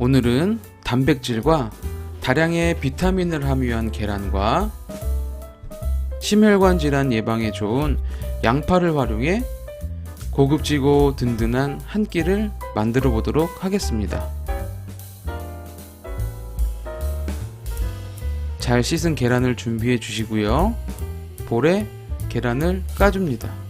오늘은 단백질과 다량의 비타민을 함유한 계란과 심혈관 질환 예방에 좋은 양파를 활용해 고급지고 든든한 한 끼를 만들어 보도록 하겠습니다. 잘 씻은 계란을 준비해 주시고요. 볼에 계란을 까줍니다.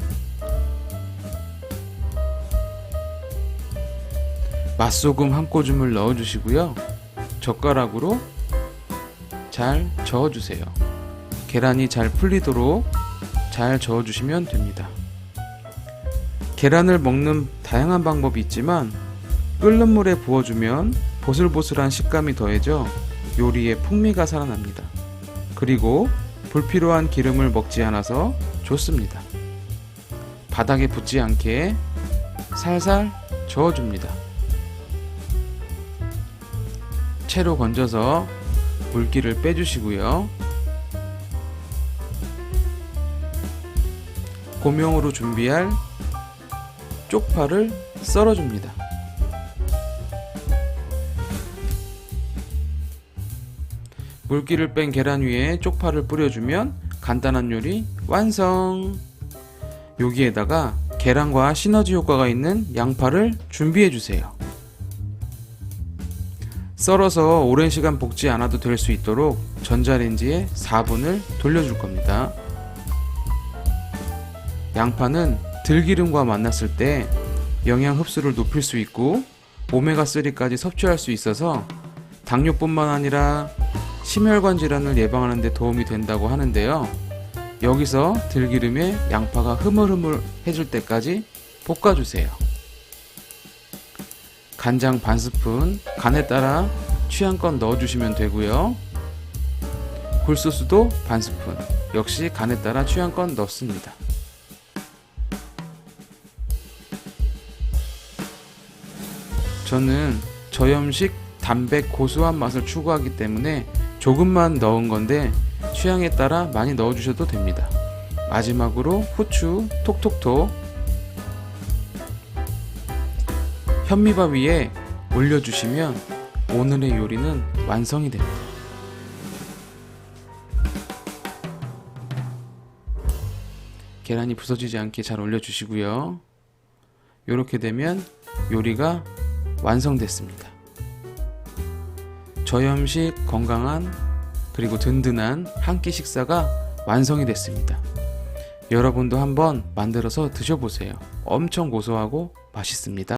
맛소금 한 꼬줌을 넣어 주시고요. 젓가락으로 잘 저어 주세요. 계란이 잘 풀리도록 잘 저어 주시면 됩니다. 계란을 먹는 다양한 방법이 있지만 끓는 물에 부어주면 보슬보슬한 식감이 더해져 요리에 풍미가 살아납니다. 그리고 불필요한 기름을 먹지 않아서 좋습니다. 바닥에 붙지 않게 살살 저어줍니다. 채로 건져서 물기를 빼주시고요. 고명으로 준비할 쪽파를 썰어줍니다. 물기를 뺀 계란 위에 쪽파를 뿌려주면 간단한 요리 완성! 여기에다가 계란과 시너지 효과가 있는 양파를 준비해주세요. 썰어서 오랜 시간 볶지 않아도 될 수 있도록 전자레인지에 4분을 돌려줄 겁니다. 양파는 들기름과 만났을 때 영양 흡수를 높일 수 있고 오메가3까지 섭취할 수 있어서 당뇨뿐만 아니라 심혈관 질환을 예방하는 데 도움이 된다고 하는데요. 여기서 들기름에 양파가 흐물흐물해질 때까지 볶아주세요. 간장 반 스푼, 간에 따라 취향껏 넣어주시면 되고요. 굴소스도 반 스푼, 역시 간에 따라 취향껏 넣습니다. 저는 저염식 담백 고소한 맛을 추구하기 때문에 조금만 넣은 건데 취향에 따라 많이 넣어주셔도 됩니다. 마지막으로 후추 톡톡톡 현미밥 위에 올려주시면 오늘의 요리는 완성이 됩니다. 계란이 부서지지 않게 잘 올려주시고요. 이렇게 되면 요리가 완성됐습니다. 저염식 건강한 그리고 든든한 한 끼 식사가 완성이 됐습니다. 여러분도 한번 만들어서 드셔보세요. 엄청 고소하고 맛있습니다.